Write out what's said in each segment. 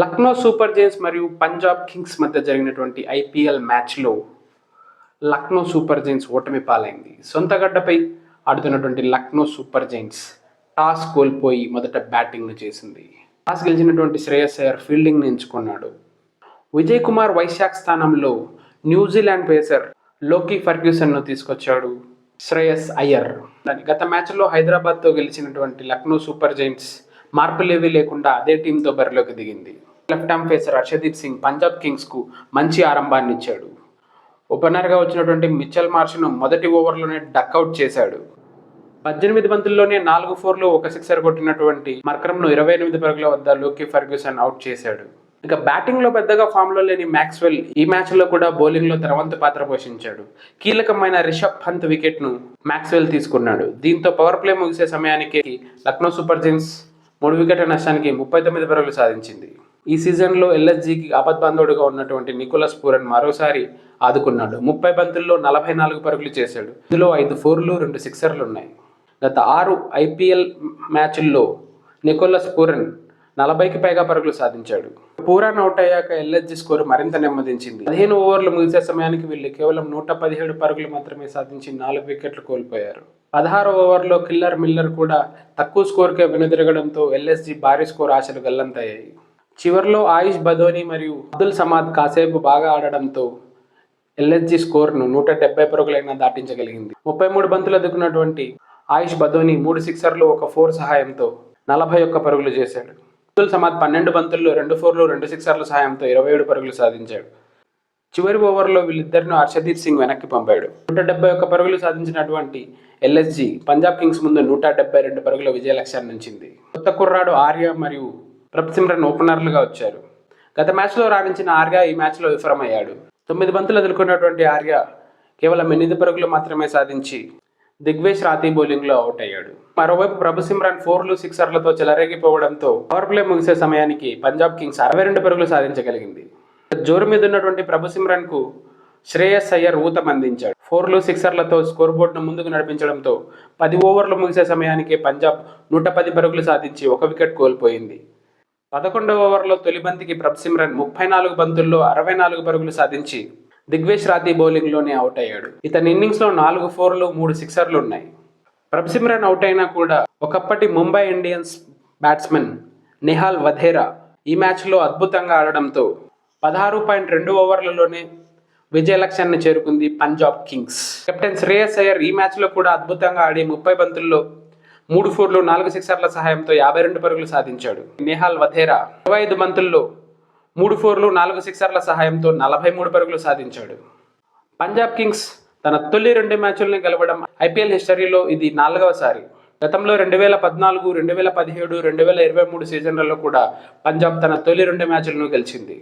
Lucknow super Jains మరియు Punjab Kings మధ్య జరిగినటువంటి ఐపీఎల్ మ్యాచ్లో లక్నో సూపర్ జైన్స్ ఓటమి పాలైంది. సొంత గడ్డపై ఆడుతున్నటువంటి లక్నో సూపర్ జైన్స్ టాస్ కోల్పోయి మొదట బ్యాటింగ్ను చేసింది. టాస్ గెలిచినటువంటి శ్రేయస్ అయ్యర్ ఫీల్డింగ్ని ఎంచుకున్నాడు. విజయ్ కుమార్ వైశాఖ్ స్థానంలో న్యూజిలాండ్ పేసర్ లోకీ ఫర్గ్యూసన్ను తీసుకొచ్చాడు శ్రేయస్ అయ్యర్. గత మ్యాచ్లో హైదరాబాద్తో గెలిచినటువంటి లక్నో సూపర్ జైంట్స్ మార్పులేవీ లేకుండా అదే టీంతో బరిలోకి దిగింది. Left arm pacer Harshdeep Singh Punjab కింగ్స్కు మంచి ఆరంభాన్ని ఇచ్చాడు. ఓపెనర్గా వచ్చినటువంటి మిచ్చల్ మార్ష్ను మొదటి ఓవర్లోనే డక్అవుట్ చేశాడు. పద్దెనిమిది బంతుల్లోనే నాలుగు ఫోర్లు ఒక సిక్సర్ కొట్టినటువంటి మర్కరంను ఇరవై ఎనిమిది పరుగుల వద్ద లోకీ ఫర్గ్యూసన్ అవుట్ చేశాడు. ఇక బ్యాటింగ్లో పెద్దగా ఫామ్లో లేని మ్యాక్స్వెల్ ఈ మ్యాచ్లో కూడా బౌలింగ్లో తరవంత పాత్ర పోషించాడు. కీలకమైన రిషబ్ పంత్ వికెట్ను మ్యాక్స్వెల్ తీసుకున్నాడు. దీంతో పవర్ ప్లే ముగిసే సమయానికి లక్నో సూపర్ జింగ్స్ మూడు వికెట్ల నష్టానికి ముప్పై తొమ్మిది పరుగులు సాధించింది. ఈ సీజన్లో ఎల్ఎస్జీకి ఆపద్బంధుడుగా ఉన్నటువంటి నికోలస్ పూరన్ మరోసారి ఆదుకున్నాడు. ముప్పై బంతుల్లో నలభై నాలుగు పరుగులు చేశాడు. ఇందులో ఐదు ఫోర్లు రెండు సిక్సర్లు ఉన్నాయి. గత ఆరు ఐపీఎల్ మ్యాచ్ల్లో నికోలస్ పూరన్ నలభైకి పైగా పరుగులు సాధించాడు. పూరాన్ అవుట్ అయ్యాక ఎల్ఎస్జి స్కోర్ మరింత నెమ్మదించింది. పదిహేను ఓవర్లు ముగిసే సమయానికి వీళ్ళు కేవలం నూట పదిహేడు పరుగులు మాత్రమే సాధించి నాలుగు వికెట్లు కోల్పోయారు. పదహారు ఓవర్లో కిల్లర్ మిల్లర్ కూడా తక్కువ స్కోర్కే వెనుదిరగడంతో ఎల్ఎస్జి భారీ స్కోర్ ఆశలు గల్లంతయ్యాయి. చివరిలో ఆయుష్ బదోని మరియు అబ్దుల్ సమాద్ కాసేపు బాగా ఆడడంతో ఎల్ఎస్జి స్కోర్ను నూట డెబ్బై పరుగులైనా దాటించగలిగింది. ముప్పై మూడు బంతులు ఎదుర్కొన్నటువంటి ఆయుష్ బదోని మూడు సిక్సర్లు ఒక ఫోర్ సహాయంతో నలభై ఒక్క పరుగులు చేశాడు. అబ్దుల్ సమాద్ పన్నెండు బంతుల్లో రెండు ఫోర్లు రెండు సిక్సర్ల సహాయంతో ఇరవై ఏడు పరుగులు సాధించాడు. చివరి ఓవర్లో వీళ్ళిద్దరిని హర్షదీప్ సింగ్ వెనక్కి పంపాడు. నూట డెబ్బై ఒక్క పరుగులు సాధించినటువంటి ఎల్ఎస్జి పంజాబ్ కింగ్స్ ముందు నూట డెబ్బై రెండు పరుగుల విజయ లక్ష్యాన్ని ఉంచింది. కొత్త కుర్రాడు ఆర్య మరియు ప్రభ్ ఓపెనర్లుగా వచ్చారు. గత మ్యాచ్లో రాణించిన ఆర్య ఈ మ్యాచ్లో విఫలమయ్యాడు. తొమ్మిది బంతులు ఎదుర్కొన్నటువంటి ఆర్య కేవలం ఎనిమిది పరుగులు మాత్రమే సాధించి దిగ్వేష్ రాతి బౌలింగ్లో అవుట్ అయ్యాడు. మరోవైపు ప్రభు సిమ్రాన్ ఫోర్లు సిక్సర్లతో చెలరేగిపోవడంతో పవర్ ప్లే ముగిసే సమయానికి పంజాబ్ కింగ్స్ అరవై రెండు పరుగులు సాధించగలిగింది. జోరు మీద ఉన్నటువంటి ప్రభు సిమ్రాన్కు శ్రేయస్ అయ్యర్ ఊతం అందించాడు. ఫోర్లు సిక్సర్లతో స్కోర్ బోర్డును ముందుకు నడిపించడంతో పది ఓవర్లు ముగిసే సమయానికి పంజాబ్ నూట పది పరుగులు సాధించి ఒక వికెట్ కోల్పోయింది. పదకొండవ ఓవర్లో తొలి బంతికి ప్రభ్ సిమ్రన్ ముప్పై నాలుగు బంతుల్లో అరవై నాలుగు పరుగులు సాధించి దిగ్వేష్ రాతి బౌలింగ్లోనే అవుట్ అయ్యాడు. ఇతని ఇన్నింగ్స్లో నాలుగు ఫోర్లు మూడు సిక్సర్లు ఉన్నాయి. ప్రభసిమ్రన్ అవుట్ అయినా కూడా ఒకప్పటి ముంబై ఇండియన్స్ బ్యాట్స్మెన్ నిహాల్ వధేరా ఈ మ్యాచ్లో అద్భుతంగా ఆడడంతో పదహారు పాయింట్ రెండు ఓవర్లలోనే విజయ లక్ష్యాన్ని చేరుకుంది పంజాబ్ కింగ్స్. కెప్టెన్ శ్రేయస్ అయ్యర్ ఈ మ్యాచ్లో కూడా అద్భుతంగా ఆడి ముప్పై బంతుల్లో మూడు ఫోర్లు నాలుగు సిక్సర్ల సహాయంతో యాభై రెండు పరుగులు సాధించాడు. నిహాల్ వధేరా ఇరవై ఐదు బంతుల్లో మూడు ఫోర్లు నాలుగు సిక్సర్ల సహాయంతో నలభై మూడు పరుగులు సాధించాడు. పంజాబ్ కింగ్స్ తన తొలి రెండు మ్యాచ్ల్ని గెలవడం ఐపీఎల్ హిస్టరీలో ఇది నాలుగవసారి గతంలో రెండు వేల పద్నాలుగు రెండు వేల పదిహేడు రెండు వేల ఇరవై మూడు సీజన్లలో కూడా పంజాబ్ తన తొలి రెండు మ్యాచ్లను గెలిచింది.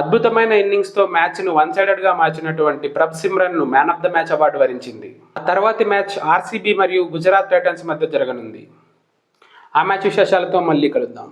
అద్భుతమైన ఇన్నింగ్స్తో మ్యాచ్ను వన్ సైడెడ్గా మార్చినటువంటి Prabh సిమ్రన్ను man of the match award వరించింది. ఆ తర్వాతి మ్యాచ్ ఆర్సీబీ మరియు గుజరాత్ టైటన్స్ మధ్య జరగనుంది. ఆ మ్యాచ్ విశేషాలతో మళ్ళీ కలుద్దాం.